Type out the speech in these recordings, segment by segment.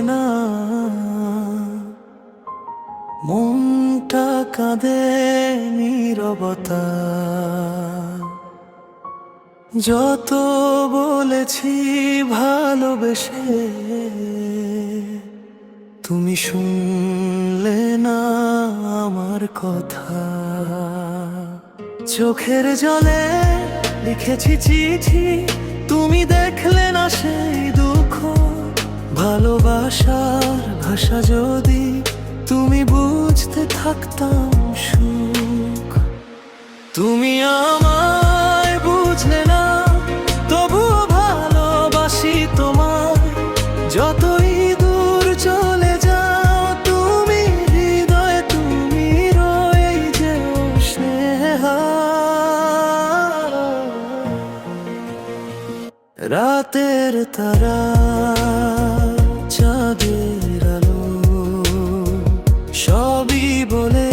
না। মনটা কাঁদে নীরবতা। যত বলেছি ভালোবেসে তুমি শুনলে না আমার কথা। চোখের জলে লিখেছি চিঠি, তুমি দেখলে না সেই দুঃখ। ভালোবাসার ভাষা যদি তুমি বুঝতে থাকতাম সুখ। তুমি আমায় বুঝলে না, তবুও ভালোবাসি তোমার যতই দূর চলে যাও, তুমি হৃদয়ে, তুমি রয়ে যে স্নেহা। রাতের তারা চাঁদের আলো, সবই বলে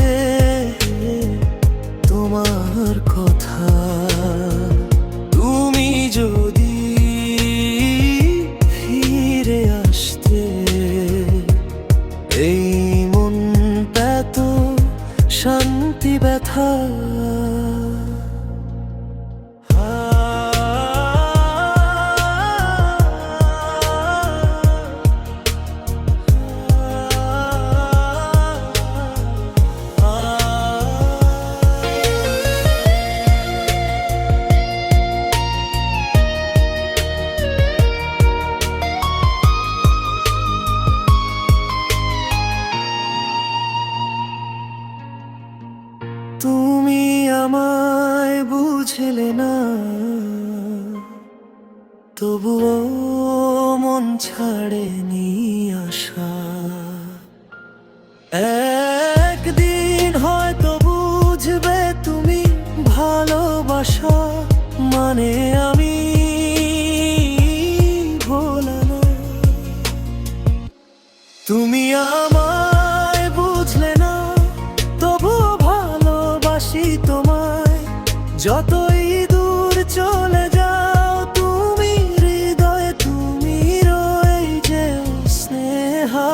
তোমার কথা। তুমি যদি ফিরে আসতে, এই মন পেত শান্তি ব্যথা। তুমি আমায় বুঝলে না। তবুও মন ছাড়েনি আশা। একদিন হয়তো বুঝবে তুমি ভালোবাসা মানে আমি যতই দূর চলে যাও তুমি হৃদয়ে তুমি রয়ে যে স্নেহা।